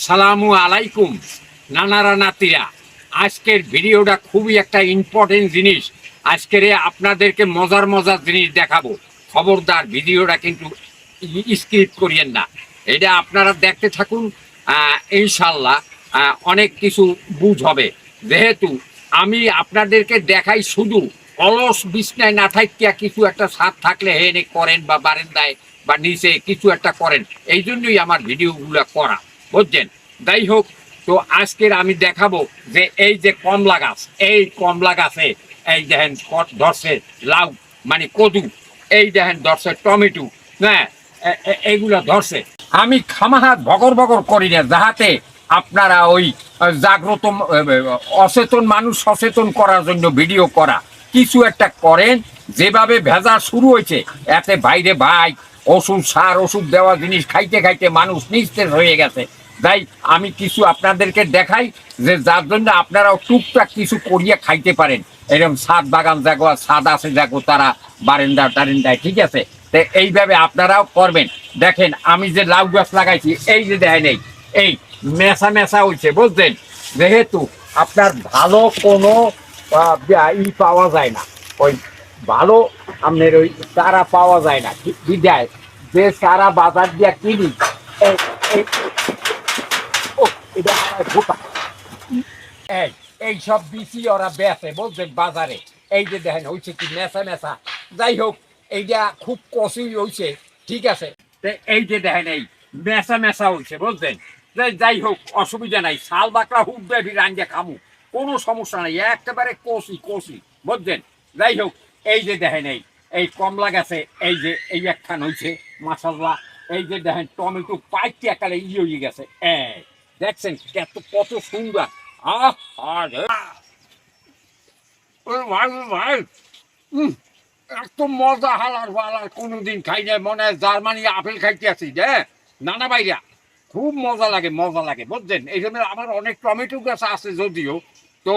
আসসালামু আলাইকুম নানারা নাতিরা আজকের ভিডিওটা খুবই একটা ইম্পর্টেন্ট জিনিস। আজকের আপনাদেরকে মজার মজার জিনিস দেখাবো। খবরদার ভিডিওটা কিন্তু স্ক্রিপ্ট করিয়েন না। এটা আপনারা দেখতে থাকুন ইনশাল্লাহ অনেক কিছু বুঝ হবে। যেহেতু আমি আপনাদেরকে দেখাই শুধু অলস বিছনায় না থাকিয়া কিছু একটা স্বাদ থাকলে হেনে করেন বা বারেন্দায় বা নিচে কিছু একটা করেন, এই জন্যই আমার ভিডিওগুলো করা। বুঝছেন? যাই হোক তো আজকের আমি দেখাবো যে এই যে কমলা গাছ, এই কমলা গাছে, এই দেখেন ধরছে লাউ মানে কদু, এই দেখেন ধরছে টমেটো হ্যাঁ এইগুলো ধরছে। আমি খামাহাত ভগর ভগর করি না, যাহাতে আপনারা ওই জাগ্রত অচেতন মানুষ সচেতন করার জন্য ভিডিও করা। কিছু একটা করেন, যেভাবে ভেজা শুরু হয়েছে, এতে বাইরে ভাই, ওষুধ সার, ওষুধ দেওয়া জিনিস খাইতে খাইতে মানুষ নিস্তেজ হয়ে গেছে। তাই আমি কিছু আপনাদেরকে দেখাই যে যার জন্য আপনারাও টুকটাক কিছু করিয়ে খাইতে পারেন। এরকম সাদ বাগান দেখো সাদ আছে দেখো তারা বারেন্দা টারেন্দায়, ঠিক আছে? তো এইভাবে আপনারাও করবেন। দেখেন, আমি যে লাউ গাছ লাগাইছি, এই যে দেখেন এই এই মেশা মেশা হয়েছে বুঝলেন যেহেতু আপনার ভালো কোনো ই পাওয়া যায় না। ওই ভালো আপনার ওই চারা পাওয়া যায় না। বিদায়, যে চারা বাজার দিয়া কিনি এই এই ও এটা আমার ভোটা এই এই সব ওরা বেচে বুঝছেন বাজারে। এই যে দেখেন কি মেশা মেশা যাই হোক, এইটা খুব হয়েছে ঠিক আছে? এই যে দেখেন, এই মেশা মেশা হয়েছে যাই- হোক, অসুবিধা নাই, শাল বাকলা হুক দেবি রাঞ্জা খামু। কোনো সমস্যা নাই, একেবারে কষি কষি বুঝছেন যাই হোক, এই যে দেখেন, এই এই কমলা গাছে, এই যে, এই একখান হয়েছে মাসাল্লাহ এই যে দেখেন, টমেটো পাইতে একালে ই হয়ে গেছে, এই। দেখছেন কত কত সুন্দর। আহ ভাই ভাই। এত মজা হালার বালার কোনোদিন খাই নাই, মনে হয় জার্মানি আপেল খাইতে আছি যে নানা বাইরা খুব মজা লাগে মজা লাগে, বুঝছেন? এই জন্য আমার অনেক টমেটো গাছ আছে যদিও, তো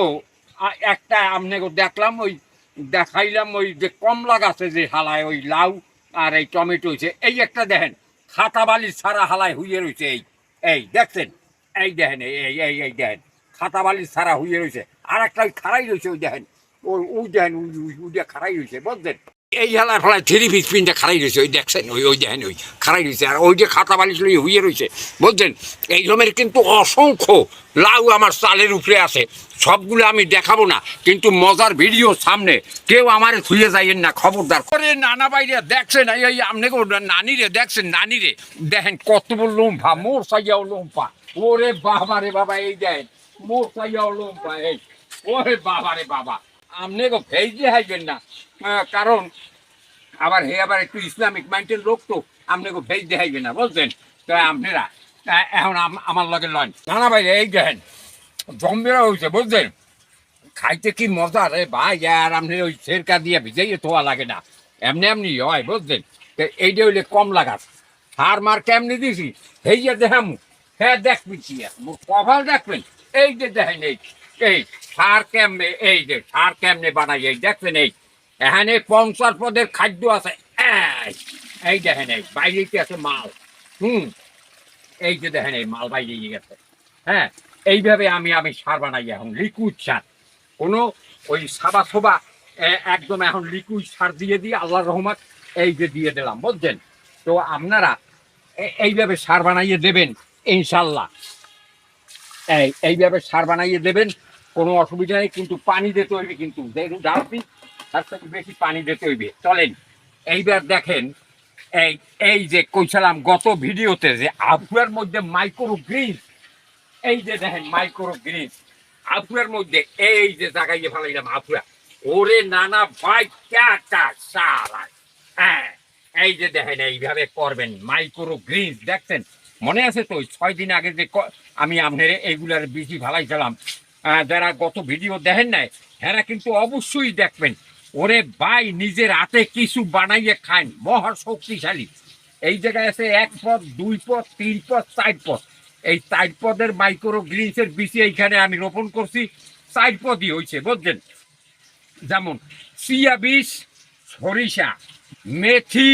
একটা আপনাকে দেখলাম, ওই দেখাইলাম, ওই যে কমলা গাছে যে হালায় ওই লাউ আর এই টমেটো হয়েছে এই একটা দেখেন, খাতা বালির ছাড়া হালায় হুইয়ে রয়েছে এই। এই, দেখছেন? এই দেখেন, এই এই এই দেখেন খাতা বালির ছাড়া হইয়ে রয়েছে আর একটা ওই খাড়াই রয়েছে ওই দেখেন। ওই ওই দেখেন, ওই, ওই- খাড়াই রয়েছে বুঝছেন? এই হেলার ফলায় থ্রি পিস পিনটা খাড়াই রয়েছে, ওই দেখছেন? ওই ওই দেখেন, ওই খারাই রয়েছে। আর ওই যে খাতা বালিশ লই হুইয়ে রয়েছে বুঝছেন এই রকমের কিন্তু অসংখ্য লাউ আমার চালের উপরে আছে। সবগুলো আমি দেখাবো না, কিন্তু মজার ভিডিও সামনে। কেউ আমার থুয়ে যাইয়েন না, খবরদার। করে নানা বাইরে দেখছেন? এই আপনি নানিরে, দেখছেন? নানিরে, দেখেন, কত লোম্পা মোর সাইয়াও লোম্পা ওরে বাবা রে বাবা, এই দেখেন মোর সাইয়াও লোম্পা এই। ওরে বাবা রে বাবা। আপনি ভেজে হাইবেন না। কারণ আবার হে আবার একটু ইসলামিক মাইন্ডের লোক তো আপনাকে ভেজ দেখাইবে না, বুঝছেন? তো আপনারা এখন আমার লগে লন। নানা ভাই, এই দেখেন, জম্বেরা হয়েছে বুঝছেন? খাইতে কি মজা রে ভাই, আর আপনি ওই সেরকা দিয়ে ভিজাইয়ে থোয়া লাগে না। এমনি এমনি হয়, বুঝছেন? তো এইটা হইলে কম লাগাস হার মার কেমনি দিছি? হেইয়া দেখাম। হ্যাঁ দেখবি কি মোর কপাল দেখবেন। এই যে দেখেন, এই এই সার কেমনে এই যে সার কেমনে বানাই এই দেখছেন এই এখানে পঞ্চাশ পদের খাদ্য আছে এই, দেখেন এই বাইরে কি আছে মাল হুম এই যে দেখেন এই মাল বাইরে গেছে হ্যাঁ এইভাবে আমি আমি সার বানাই এখন লিকুইড সার কোনো ওই সাবা সোবা একদম এখন লিকুইড সার দিয়ে দিয়ে আল্লাহ রহমান এই যে দিয়ে দিলাম বুঝছেন? তো আপনারা এইভাবে সার বানাইয়ে দেবেন ইনশাল্লাহ। এই এইভাবে সার বানাইয়ে দেবেন কোনো অসুবিধা নেই, কিন্তু পানি দিতে হইবে কিন্তু। যেহেতু তার থেকে বেশি পানি দিতে হইবে চলেন, এইবার দেখেন, এই এই যে কইছিলাম গত ভিডিওতে যে আফুয়ার মধ্যে মাইক্রো গ্রিন এই যে দেখেন মাইক্রো গ্রিন আফুয়ার মধ্যে এই যে জায়গায় ফেলাইলাম আফুয়া ওরে নানা ভাই ক্যাটা সারা হ্যাঁ এই যে দেখেন, এইভাবে করবেন মাইক্রো গ্রিন দেখছেন, মনে আছে তো, ছয় দিন আগে যে আমি আপনার এইগুলার বেশি ভালাইছিলাম যারা গত ভিডিও দেখেন নাই হ্যাঁ কিন্তু অবশ্যই দেখবেন। ওরে ভাই, নিজের হাতে কিছু বানাইয়ে খান, মহা শক্তিশালী। এই জায়গায় আছে এক পদ, দুই পদ, তিন পদ, চার পদ। এই চার পদের মাইক্রো গ্রিনসের বিচি এইখানে আমি রোপণ করছি। চার পদই হয়েছে বুঝছেন? যেমন চিয়া বিষ সরিষা, মেথি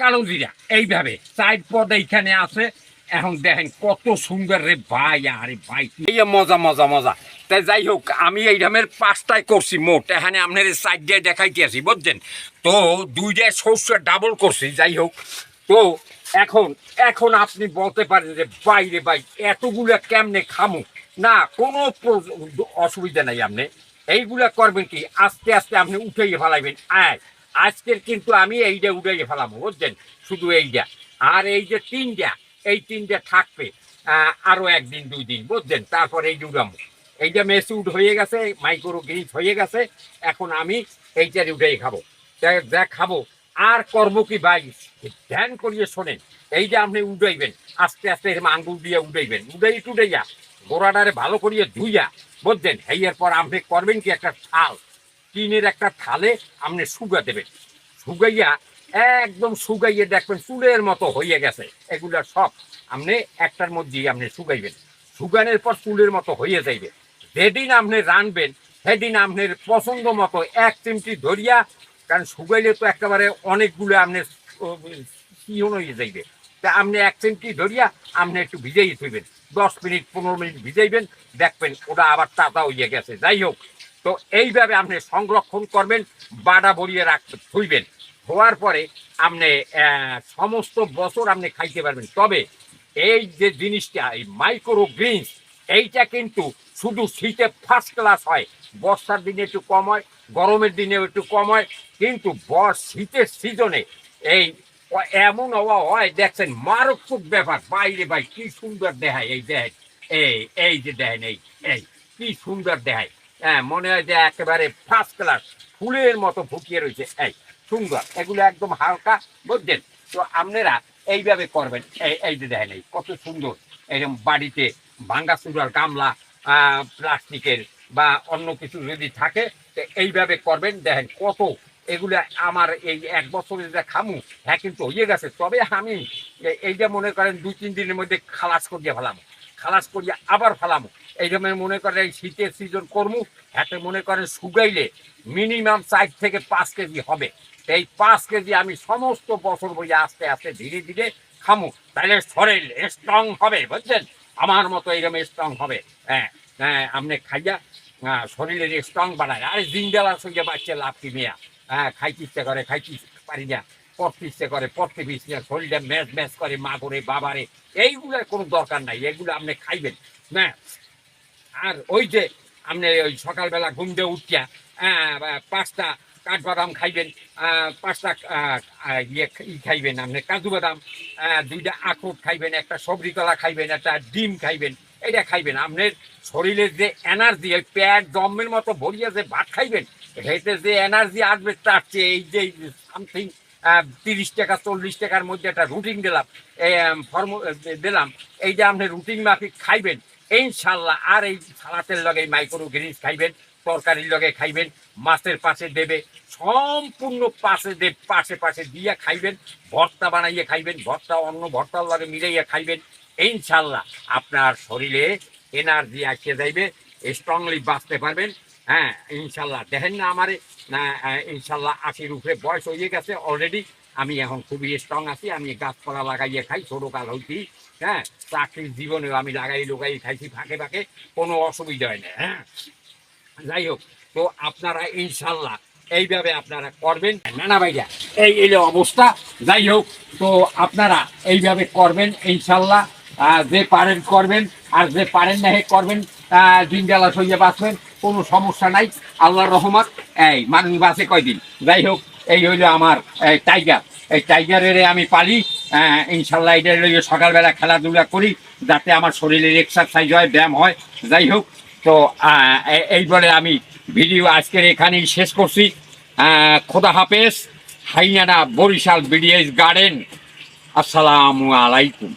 কালো জিরা, এইভাবে। চার পদ এইখানে আছে। এখন দেখেন কত সুন্দর রে ভাই, আরে ভাই এই মজা মজা মজা। তাই যাই হোক, আমি এই রকমের পাঁচটায় করছি মোট। এখানে আপনার সাইডে দেখাইতে আছি বুঝছেন? তো দুইটায় শস্য ডাবল করছি, যাই হোক। তো এখন এখন আপনি বলতে পারেন যে বাইরে ভাই, এতগুলা কেমনে খামু? না, কোনো অসুবিধা নাই আপনি। এইগুলা করবেন কি, আস্তে আস্তে আপনি উঠাইয়ে ফেলাইবেন। আয়, আজকের কিন্তু আমি এইটা উঠাইয়ে ফেলাবো, বুঝছেন? শুধু এইটা। আর এই যে তিনটা এই তিনটা থাকবে আহ, আরও একদিন দুই দিন বুঝছেন তারপর এই উড়ামো এইটা মেসুড হয়ে গেছে মাইক্রো গ্রিজ হয়ে গেছে এখন আমি এইটার উঠাই খাব। যা খাব। আর করব কি ভাই? ধ্যান করিয়ে শোনেন এই যে আপনি উড়াইবেন আস্তে আস্তে এরকম আঙ্গুল দিয়ে উড়াইবেন উড়াই টুড়াইয়া গোড়াটারে ভালো করিয়ে ধুইয়া বুঝছেন হেয়ার পর আপনি করবেন কি? একটা থাল। টিনের একটা থালে আপনি সুগা দেবেন। সুগাইয়া একদম শুকাইয়ে দেখবেন, চুলের মতো হয়ে গেছে। এগুলা সব আপনি একটার মধ্যেই আপনি শুকাইবেন। শুকানোর পর চুলের মতো হয়ে যাইবে। যেদিন আপনি রানবেন, সেদিন আপনার পছন্দ মতো এক চিমটি ধরিয়া, কারণ শুকাইলে তো একেবারে অনেকগুলো আপনি সিহন হয়ে যাইবে। তা আপনি এক চিমটি ধরিয়া আপনি একটু ভিজাই থইবেন। দশ মিনিট, পনেরো মিনিট ভিজাইবেন, দেখবেন ওটা আবার তাজা হইয়া গেছে। যাই হোক, তো এইভাবে আপনি সংরক্ষণ করবেন বাড়া ভরিয়ে রাখতে থইবেন। হওয়ার পরে আপনি সমস্ত বছর আপনি খাইতে পারবেন। তবে এই যে জিনিসটা, এই মাইক্রো গ্রিনস এইটা কিন্তু শুধু শীতে ফার্স্ট ক্লাস হয়। বর্ষার দিনে একটু কম হয়, গরমের দিনে একটু কম হয়। কিন্তু বর্ষ, শীতের সিজনে এই এমন হওয়া হয়, দেখছেন মারাত্মক ব্যাপার। বাইরে ভাই, কি সুন্দর দেখায় এই দেখ, এই এই যে দেখেন এই এই, কি সুন্দর দেখায়। হ্যাঁ মনে হয় যে একেবারে ফার্স্ট ক্লাস ফুলের মতো ফুটিয়ে রয়েছে। এই সুন্দর, এগুলো একদম হালকা বুঝছেন তো আপনারা এইভাবে করবেন, এই এই যে দেখেন, এই কত সুন্দর এরকম বাড়িতে ভাঙ্গা চুরার গামলা প্লাস্টিকের বা অন্য কিছু যদি থাকে, তো এইভাবে করবেন। দেখেন কত, এগুলো আমার এই এক বছরের যে খামু হ্যাঁ কিন্তু হয়ে গেছে। তবে আমি এইটা মনে করেন দুই, তিন দিনের মধ্যে খালাস করিয়া ফেলাম, খালাস করিয়া আবার ফেলামু। এই জন্য মনে করেন এই শীতের সিজন করমু হাতে মনে করেন শুকাইলে মিনিমাম চার থেকে পাঁচ কেজি হবে। এই পাঁচ কেজি আমি সমস্ত বছর বইয়ে আস্তে আস্তে ধীরে ধীরে খামু। তাহলে শরীর স্ট্রং হবে বুঝছেন? আমার মতো এইরকম স্ট্রং হবে। হ্যাঁ হ্যাঁ আপনি খাইয়া হ্যাঁ, শরীরের স্ট্রং বাড়ায়। আরে জিন্দালার সঙ্গে বাচ্চা লাভ কি মেয়া? হ্যাঁ খাইতে ইচ্ছে করে খাইতে পারি না। পড়তে ইচ্ছে করে পড়তে পিছি না শরীরটা ম্যাচ ম্যাচ করে মা করে বাবারে। এইগুলোর কোনো দরকার নাই এগুলো আপনি খাইবেন। হ্যাঁ আর ওই যে আপনি ওই সকালবেলা ঘুম দিয়ে উঠিয়া বা পাঁচটা কাঠবাদাম খাইবেন পাঁচটা ইয়ে খাইবেন আপনি, কাজু বাদাম দুইটা আখরোট খাইবেন, একটা সবজি কলা খাইবেন, একটা ডিম খাইবেন এটা খাইবেন। আপনার শরীরের যে এনার্জি ওই প্যাট জমের মতো ভরিয়ে যে ভাত খাইবেন এতে যে এনার্জি আসবে, তার চেয়ে এই যে সামথিং তিরিশ টাকা, চল্লিশ টাকার মধ্যে একটা রুটিন দিলাম ফর্ম দিলাম এই যে আপনি রুটিন মাফিক খাইবেন। ইনশাল্লাহ আর এই সালাতের লগে মাইক্রো গ্রিনস খাইবেন, তরকারির লগে খাইবেন, মাছের পাশে দেবে, সম্পূর্ণ পাশে দে, পাশে পাশে দিয়ে খাইবেন, ভর্তা বানাইয়ে খাইবেন, ভর্তা অন্য ভর্তার লগে মিলাইয়া খাইবেন। ইনশাল্লাহ আপনার শরীরে এনার্জি আসে যাইবে স্ট্রংলি বাঁচতে পারবেন। হ্যাঁ ইনশাল্লাহ। দেখেন না আমারে ইনশাল্লাহ আশির উপরে বয়স হয়ে গেছে অলরেডি আমি এখন খুবই স্ট্রং আছি, আমি গাছপালা লাগাইয়ে খাই, ছোটকাল হইতেই হ্যাঁ? চাকরির জীবনেও আমি লাগাই লোকাই খাইছি ফাঁকে ফাঁকে, কোনো অসুবিধা হয় না হ্যাঁ? যাই হোক, তো আপনারা ইনশাল্লাহ এইভাবে আপনারা করবেন। নানা ভাইয়া, এই এলো অবস্থা, যাই হোক, তো আপনারা এইভাবে করবেন ইনশাল্লাহ যে পারেন করবেন, আর যে পারেন না হে করবেন দিনজালা সইয়ে বাঁচবেন, কোনো সমস্যা নাই, আল্লাহর রহমত। এই, মানুষ বাঁচে কয়দিন? যাই হোক এই হইল আমার এই, টাইগার এই টাইগারের আমি পালি আহ, ইনশাল্লাহ এটা হইল সকালবেলা খেলাধুলা করি যাতে আমার শরীরের এক্সারসাইজ হয় ব্যায়াম হয় যাই হোক। তো এই বলে আমি ভিডিও আজকের এখানেই শেষ করছি। খোদা হাফেজ। হাইনানা বরিশাল বিডিএস গার্ডেন। আসসালামু আলাইকুম।